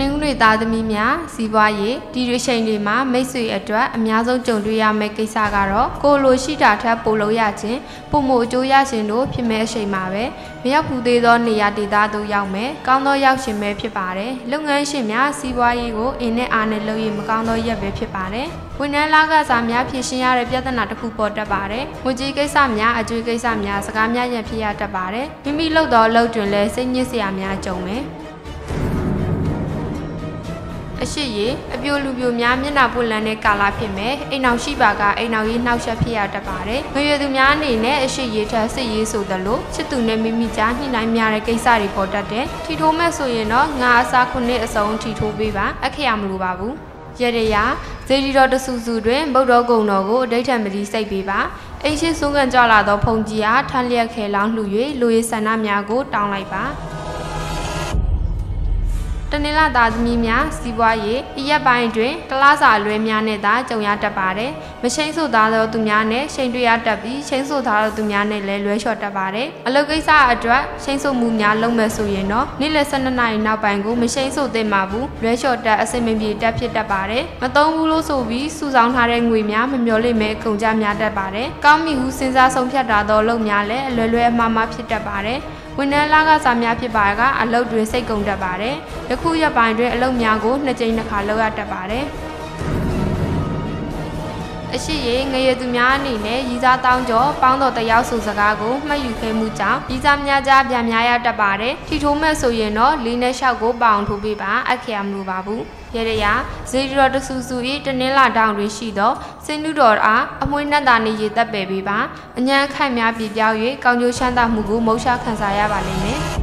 နင်္ဂနွေသားသမီးများစီးပွားရေးဒီရရှိန်တွေမှာမိတ်ဆွေအတွက်အများဆုံးကြုံတွေ့ရမယ့်ကိစ္စကတော့ကိုလိုရှိတာထက်ပိုလို့ရခြင်းပုံမှုအကျိုးရခြင်းတို့ဖြစ်မဲ့အချိန်မှာပဲမရောက်ဘူးသေးသောနေရာဒေသသို့ရောက်မယ်ကောင်းသောရောက်ရှင်ပဲဖြစ်ပါတယ်လုပ်ငန်းရှင်များစီးပွားရေးကိုအင်းနဲ့အားနဲ့လုပ်ရမကောင်းသောရက်ပဲဖြစ်ပါတယ်ဝန်ထမ်းလာကစားများဖြည့်ရှင်းရတဲ့ပြဿနာတစ်ခုပေါ်တက်ပါတယ်။ငွေကြေးကိစ္စများအကျွေးကိစ္စများစကားများရဖြစ်ရတတ်ပါတယ်။မိမိလုပ်သောအလုပ်တွင်လည်းစိတ်ညစ်စရာများကြုံမယ်။ အရှိရေအပြိုလူပြိုများမျက်နှာပွင့်လန်းတဲ့ကာလဖြစ်မယ်အိမ်အောင်ရှိပါကအိမ်အောင်ရေးနှောက်ယှက်ဖြစ်ရတတ်ပါတယ်ငွေရသူများအနေနဲ့အရှိရေထက်စစ်ရေးဆိုသလိုချစ်သူနဲ့မိမိကြားညှိနှိုင်းများတဲ့ကိစ္စတွေပေါ်တတ်တယ်ထီထိုးမဲ့ဆိုရင်တော့ငါအစားခုနှစ်အစုံထီထိုးပေးပါအခရမလိုပါဘူးရရရဇေဒီတော်တဆူဆူတွင်ဗုဒ္ဓဂုံတော်ကိုအဋိဌံမတိစိတ်ပေးပါအိရှိဆုံးကန်ကြလာသောဖုန်ကြီးအားထမ်းလျက်ခဲလောင်းလှူ၍လူရည်ဆန္ဒများကိုတောင်းလိုက်ပါ တနင်္လာသားသမီးများစီးပွားရေးအရက်ပိုင်းတွင်တလားစာလွဲများနဲ့သာကြုံရတတ်ပါတယ်။မရှိန်ဆိုသားသောသူများနဲ့ရှိန်တွေ့ရတတ်ပြီးရှိန်ဆိုသားသောသူများနဲ့လည်းလွဲလျှော့တတ်ပါတယ်။အလုပ်ကိစ္စအတွက်ရှိန်ဆိုမှုများလုပ်မဲ့ဆိုရင်တော့နေ့လယ်12နာရီနောက်ပိုင်းကိုမရှိန်ဆိုသင့်ပါဘူး။လွဲလျှော့တက်အစိမ့်မပြေတက်ဖြစ်တတ်ပါတယ်။မသုံးဘူးလို့ဆိုပြီးစုဆောင်းထားတဲ့ငွေများမမျောလိမ့်မဲ့အကုန်ကြများတတ်ပါတယ်။ကောင်းမီဟုစဉ်းစားဆုံးဖြတ်တာသောလုပ်များလည်းအလွယ်လွယ်အမှားမှားဖြစ်တတ်ပါတယ်။ ဝန်ထမ်းလာကစားများဖြစ်ပါကအလုပ်တွေစိတ်ကုန်တတ်ပါတယ်။ယခုရက်ပိုင်းတွင်အလုပ်များကိုနှစ်ကြိမ်နှစ်ခါလုပ်ရတတ်ပါတယ်။ အရှိရေငရေသူများအနေနဲ့ရီစားတောင်းကျော်ပေါင်းတော်တယောက်ဆိုစကားကိုမှတ်ယူခဲ့မှုကြောင့်ရီစားများကြားပြန်များရတတ်ပါတယ်ထီထိုးမဲ့ဆိုရင်တော့လေးနဲ့လျှောက်ကိုပေါအောင်ထိုးပေးပါအခရမလိုပါဘူးရရရဇေဒီတော်တဆူဆူ၏တနင်္လာတောင်တွင်ရှိသောစင်နုတော်အားအမွှေးနှက်သာနေရသက်ပယ်ပေးပါအញ្ញံခိုက်များပြပြောင်း၍ကောင်းကျိုးချမ်းသာမှုကိုမုတ်ရှာခံစားရပါလိမ့်မယ်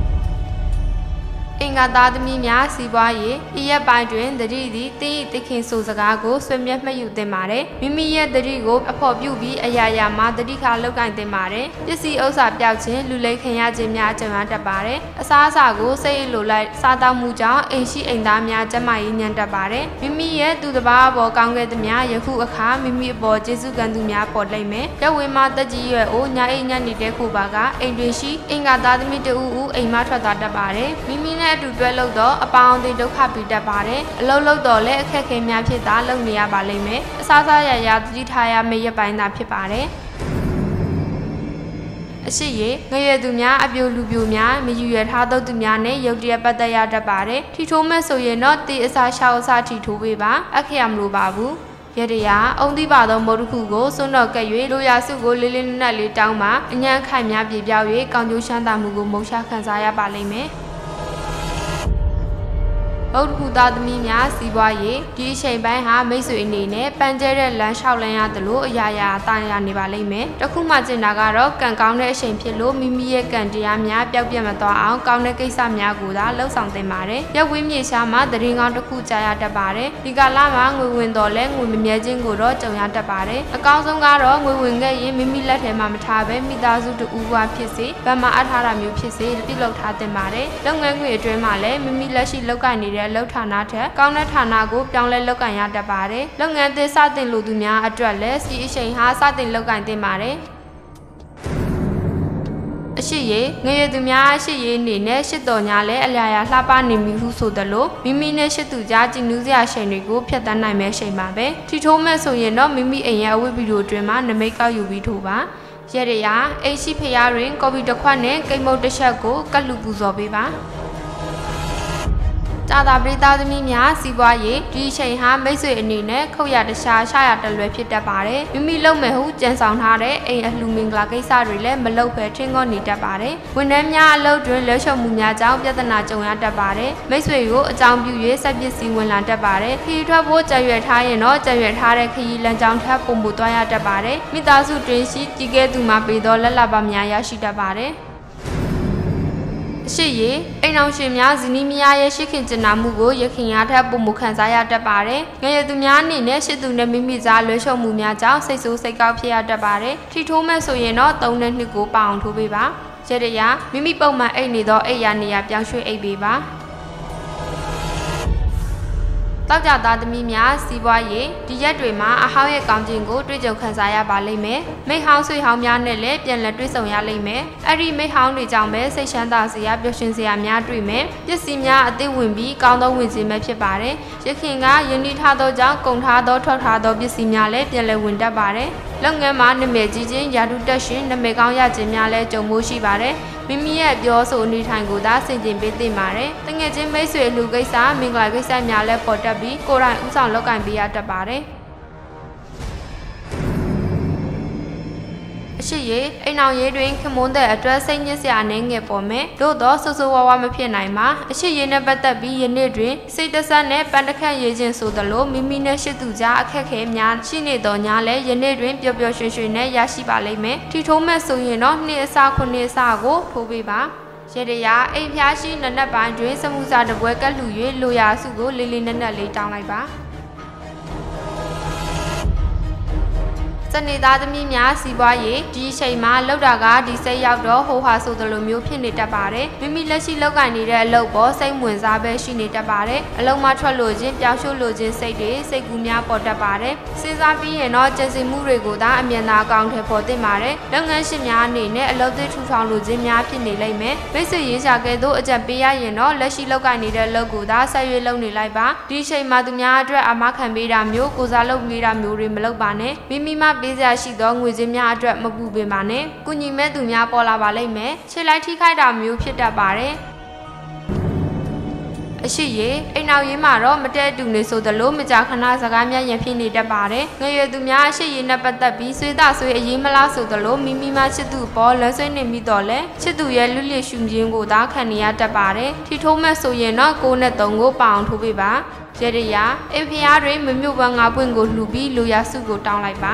အင်္ဂါသားသမီးများစီးပွားရေးဤရက်ပိုင်းတွင်တတိသည်တင်းဤတခင်ဆိုစကားကိုဆွေမျက်မှတ်ယူသင့်ပါတယ်မိမိရဲ့တတိကိုအဖို့ပြုပြီးအရာရာမှာတတိခါလောက်ကင်သင့်ပါတယ်ပစ္စည်းဥစ္စာပျောက်ခြင်းလူလိမ်ခင်ရခြင်းများကြုံရတတ်ပါတယ်အစားအစာကိုစိတ်လိုလိုက်စားတောက်မှုကြောင့်အိမ်ရှိအိမ်သားများကျန်းမာရေးညံ့တတ်ပါတယ်မိမိရဲ့သူတစ်ပါးအပေါ်ကောင်းခဲ့သည်များယခုအခါမိမိအပေါ်ကျေးဇူးကံသူများပေါ်လိမ့်မယ်ရဝေမတက်ကြီးရွယ်အိုညာအိမ်ညံ့နေတဲ့ခုပါကအိမ်တွင်ရှိအင်္ဂါသားသမီးတဦးဦးအိမ်မထွက်သွားတတ်ပါတယ်မိမိနဲ့အတူတွဲလို့တော့အပေါင်းအသင်းဒုက္ခပြီးတတ်ပါတယ်အလုံးလုံးတော့လည်းအခက်အခဲများဖြစ်တာလုပ်နေရပါလိမ့်မယ်အစားစားရရသတိထားရမယ့်ရပိုင်းသာဖြစ်ပါတယ်အရှိရေငရဲသူများအပြိုလူပြိုများမယူရထားသောသူများနဲ့ရုပ်တရက်ပတ်သက်ရတတ်ပါတယ်ထီထိုးမဲ့ဆိုရင်တော့တေအစာရှောက်အစာထီထိုးပေးပါအခရမလိုပါဘူးရတရာအုံတိပါသောမုတ်တစ်ခုကိုစွန့်တော်ကဲ့၍လိုရာစုကိုလေးလေးနက်နက်လေးတောင်းမှအញ្ញံခိုင်များပြေပြောက်၍ကောင်းကျိုးချမ်းသာမှုကိုမုံရှာခံစားရပါလိမ့်မယ် ဗုဒ္ဓဟူသားသမီးများစီးပွားရေးဒီအချိန်ပိုင်းဟာမိတ်ဆွေအနေနဲ့ပန်ကျဲတဲ့လမ်းလျှောက်လန်းရသလိုအရာရာတာယာနေပါလိမ့်မယ်။တခုမှကျင်တာကတော့ကံကောင်းတဲ့အချိန်ဖြစ်လို့မိမိရဲ့ကံတရားများပျောက်ပြတ်မသွားအောင်ကောင်းတဲ့ကိစ္စများကိုသာလှုပ်ဆောင်သင့်ပါတယ်။ရက်ဝင်းမြေရှားမှာတရင်ကောင်းတစ်ခုကြာရတတ်ပါတယ်။ဒီကာလမှာငွေဝင်တော်လဲငွေမမြဲခြင်းကိုတော့ကြုံရတတ်ပါတယ်။အကောင်းဆုံးကတော့ငွေဝင်ခဲ့ရင်မိမိလက်ထဲမှာမထားဘဲမိသားစုတူဦးဝါဖြစ်စေဗမာအထားတာမျိုးဖြစ်စေပြုလုပ်ထားသင့်ပါတယ်။လုပ်ငန်းခွင်အတွင်းမှာလည်းမိမိလက်ရှိလုပ်ကိုင်နေတဲ့လုပ်ဌာနထက်ကောင်းတဲ့ဌာနကိုပြောင်းလဲလုပ်ကိုင်ရတတ်ပါတယ်။လုပ်ငန်းသစ်စတင်လိုသူများအတွက်လည်းစီအချိန်ဟာစတင်လုပ်ကိုင်သင့်ပါတယ်။အရှိရေငရေသူများအရှိရေအနေနဲ့ရှစ်တော်ညာလဲအလျာယာလှပနေမိဟုဆိုသလိုမိမိနဲ့ရှစ်သူကြားကြည်နူးစရာရှိန်တွေကိုဖျက်တမ်းနိုင်မဲ့ရှိန်ပါပဲထီထိုးမဲ့ဆိုရင်တော့မိမိအိမ်ရဲ့အဝိဗီဒီယိုတွင်မှနမိတ်ကောက်ယူပြီးထိုးပါရရရအိရှိဖျားတွင်ကော်ပီတစ်ခွက်နဲ့ကိတ်မုတ်တစ်ချက်ကိုကတ်လူပူဇော်ပေးပါ ကြာသာပရိသတ်သမီးများစီးပွားရေးဒီချိန်ဟာမိတ်ဆွေအနေနဲ့ခုတ်ရတခြားရှာရတလွယ်ဖြစ်တတ်ပါတယ်မိမိလုံမဲ့ဟုကြံဆောင်ထားတဲ့အိမ်အလှူမင်္ဂလာကိစ္စတွေလည်းမလုပ်ဘဲထင်းငေါနေတတ်ပါတယ်ဝန်ထမ်းများအလုပ်တွင်လဲလျှော့မှုများကြောင့်ပြဿနာကြုံရတတ်ပါတယ်မိတ်ဆွေကိုအကြောင်းပြု၍စက်ပစ္စည်းဝင်လာတတ်ပါတယ်ခရီးထွက်ဖို့ကြံရွယ်ထားရင်တော့ကြံရွယ်ထားတဲ့ခရီးလမ်းကြောင်းထပ်ပုံမှုသွားရတတ်ပါတယ်မိသားစုတွင်ရှိကြီးကဲသူမှပေးသောလက်လပါများရရှိတတ်ပါတယ် အရှိရေအိမ်အောင်ရှင်များဇနီးမယားရဲ့ရှိခင်ကျင်နာမှုကိုရခင်ရထက်ပုံမခံစားရတတ်ပါတယ်။ငယ်ရသူများအနေနဲ့ရှစ်သူနဲ့မိမိကြားလွှဲရှုံမှုများကြောင့်စိတ်ဆိုးစိတ်ကောက်ဖြစ်ရတတ်ပါတယ်။ထီထိုးမဲ့ဆိုရင်တော့၃နဲ့2ကိုပအောင်ထိုးပေးပါ။ရရရမိမိပုံမှန်အိတ်နေသောအိတ်ရနေရပြောင်းရွှေ့အိတ်ပေးပါ။ တောက်ကြသားသမီးများစီးပွားရေးဒီရက်တွေမှာအဟောင်းရဲ့ကောင်းခြင်းကိုတွေ့ကြုံခံစားရပါလိမ့်မယ်မိဟောင်းဆွေဟောင်းများနဲ့လည်းပြန်လည်တွေ့ဆုံရလိမ့်မယ်အဲ့ဒီမိဟောင်းတွေကြောင့်ပဲစိတ်ချမ်းသာစရာပျော်ရွှင်စရာများတွေ့မယ်ပစ္စည်းများအသစ်ဝင်ပြီးကောင်းသောဝင်စည်းမဲ့ဖြစ်ပါတယ်ရခင်ကယဉ်နီထားသောကြောင့်ကုန်ထားသောထွက်ထားသောပစ္စည်းများလည်းပြန်လည်ဝင်တတ်ပါတယ်လုပ်ငန်းမှာနာမည်ကြီးခြင်းယာတုတက်ရှင်နာမည်ကောင်းရခြင်းများလည်းကြုံမှုရှိပါတယ်မိမိရဲ့ပြောဆိုအနေထိုင်ကိုသာဆင်ခြင်ပေးသင့်ပါတယ်။တငယ်ချင်းမိတ်ဆွေလူကိစ္စမင်္ဂလာကိစ္စများလည်းပေါ်တက်ပြီးကိုယ်တိုင်ဥဆောင်လုပ်ကင်ပေးရတတ်ပါတယ်။ ရှိရေအိမ်အောင်ရေးတွင်ခမွန်းတဲ့အတွက်စိတ်ညစ်စရာအနေငယ်ပေါ်မယ်သို့တော့ဆူဆူဝါးဝါမဖြစ်နိုင်ပါအရှိရေနဲ့ပတ်သက်ပြီးယနေ့တွင်စိတ်တဆနဲ့ပန်တခန့်ရေးခြင်းဆိုသလိုမိမိနဲ့ရှိသူကြားအခက်ခဲများရှိနေတော့ညာလဲယနေ့တွင်ပျော်ပျော်ရွှင်ရွှင်နဲ့ရရှိပါလိမ့်မယ်ထီထိုးမဲ့ဆိုရင်တော့နှစ်အစခုနှစ်အစကိုထိုးပေးပါရတရာအိမ်ဖျားရှိနနက်ပိုင်းတွင်စမှုစာတပွဲကတ်လူ၍လိုရာစုကိုလေးလေးနက်နက်လေးတောင်းလိုက်ပါ စနေသားသမီးများစီးပွားရေးဒီအချိန်မှာလောက်တာကဒီစိတ်ရောက်တော့ဟိုဟာဆိုသလိုမျိုးဖြစ်နေတတ်ပါတယ်မိမိလက်ရှိလောက်ကင်နေတဲ့အလုပ်ပေါ်စိတ်ဝင်စားပဲရှိနေတတ်ပါတယ်အလုံးမထွက်လို့ခြင်းပျောက်ရှုလို့ခြင်းစိတ်တွေစိတ်ကူးများပေါ်တတ်ပါတယ်စဉ်းစားပြီးရင်တော့ကြံစည်မှုတွေကိုသာအမြင်သာအကောင့်ထဲပေါ်တင်ပါတယ်လုပ်ငန်းရှင်များအနေနဲ့အလုပ်သစ်ထူထောင်လို့ခြင်းများဖြစ်နေလိမ့်မယ်မိတ်ဆွေရေးချကဲ့သို့အကြံပေးရရင်တော့လက်ရှိလောက်ကင်နေတဲ့အလုပ်ကိုသာဆက်ရွေးလုပ်နေလိုက်ပါဒီအချိန်မှာသူများအတွက်အမခံပေးတာမျိုးကိုစားလုပ်ပေးတာမျိုးတွေမလုပ်ပါနဲ့မိမိမှပေးစရာရှိသောငွေစည်းများအတွက်မပူပင်ပါနဲ့ကုညီမဲ့သူများပေါ်လာပါလိမ့်မယ်ခြေလိုက်ထိခိုက်တာမျိုးဖြစ်တတ်ပါတယ်အရှိရေအိမ်နောက်ရေးမှာတော့မတဲတူနေဆိုသလိုမကြာခဏစကားများရဖြစ်နေတတ်ပါတယ်ငရွယ်သူများအရှိရေနဲ့ပတ်သက်ပြီးဆွေးသားဆွေးအရေးမလားဆိုသလိုမိမိမှချစ်သူပေါ်လွန်ဆွေးနေမိတော့လဲချစ်သူရဲ့လွတ်လပ်ရှုံခြင်းကိုသာခံနေရတတ်ပါတယ်ထီထိုးမဲ့ဆိုရင်တော့ကိုနဲ့တုံကိုပအောင်ထိုးပေးပါရရအိမ်ဖျားတွေမမြုပ်ပန်းငါပွင့်ကိုလှူပြီးလူရစုကိုတောင်းလိုက်ပါ